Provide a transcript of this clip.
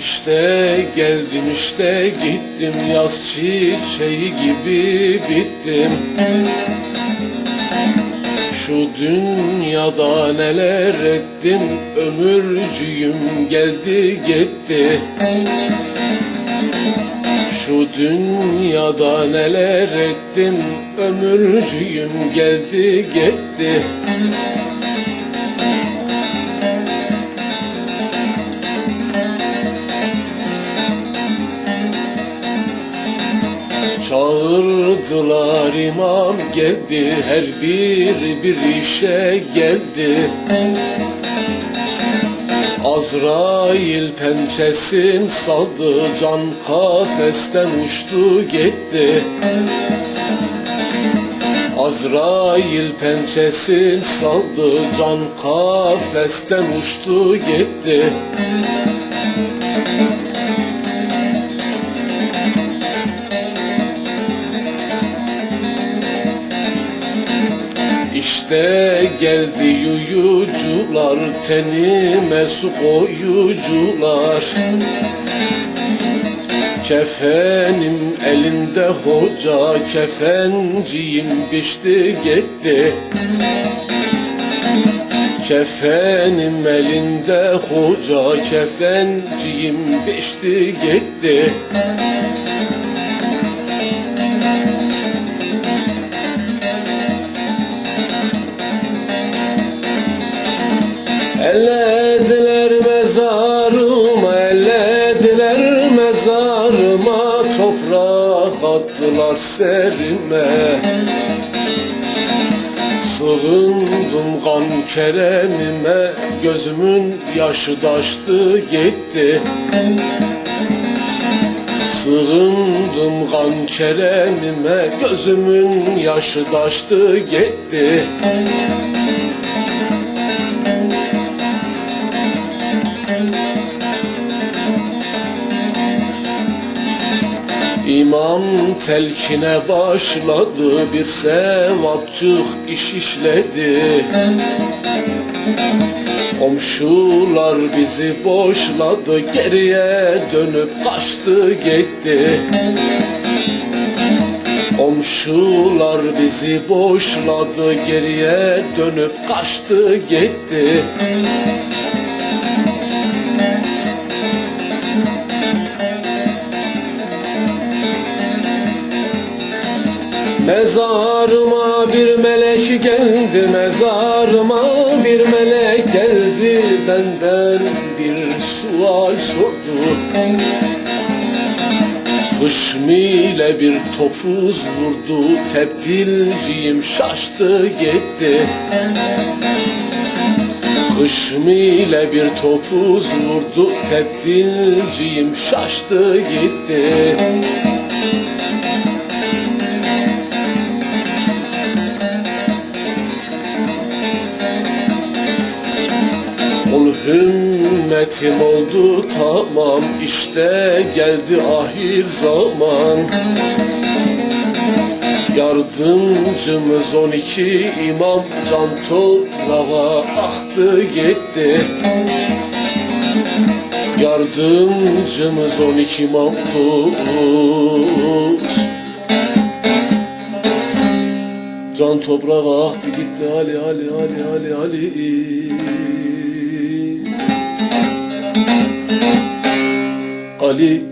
İşte geldim işte gittim yaz çiçeği gibi bittim. Şu dünyada neler ettim ömürcüyüm geldi gitti. Şu dünyada neler ettim ömürcüyüm geldi gitti. Çağırdılar imam geldi her bir bir işe geldi. Azrail pençesin saldı can kafesten uçtu gitti. Azrail pençesin saldı can kafesten uçtu gitti İşte geldi yuyucular tenime su koyucular. Kefenim elinde hoca kefenciyim biçti gitti. Kefenim elinde hoca kefenciyim biçti gitti Ellediler mezarıma, ellediler mezarıma. Toprak attılar serime Sığındım kan keremime Gözümün yaşı taştı gitti. Sığındım kan keremime Gözümün yaşı taştı gitti İmam telkine başladı bir sevapçık iş işledi. Komşular bizi boşladı geriye dönüp kaçtı gitti. Komşular bizi boşladı geriye dönüp kaçtı gitti Mezarıma bir melek geldi Mezarıma bir melek geldi. Benden bir sual sordu. Hışmiyle bir topuz vurdu Tebdilciyim şaştı gitti. Hışmiyle bir topuz vurdu Tebdilciyim şaştı gitti Ol hümmetim oldu tamam işte geldi ahir zaman. Yardımcımız 12 imam can toprağa aktı gitti. Yardımcımız 12 imam dost Can toprağa aktı gitti Ali Ali Ali Ali Ali Ali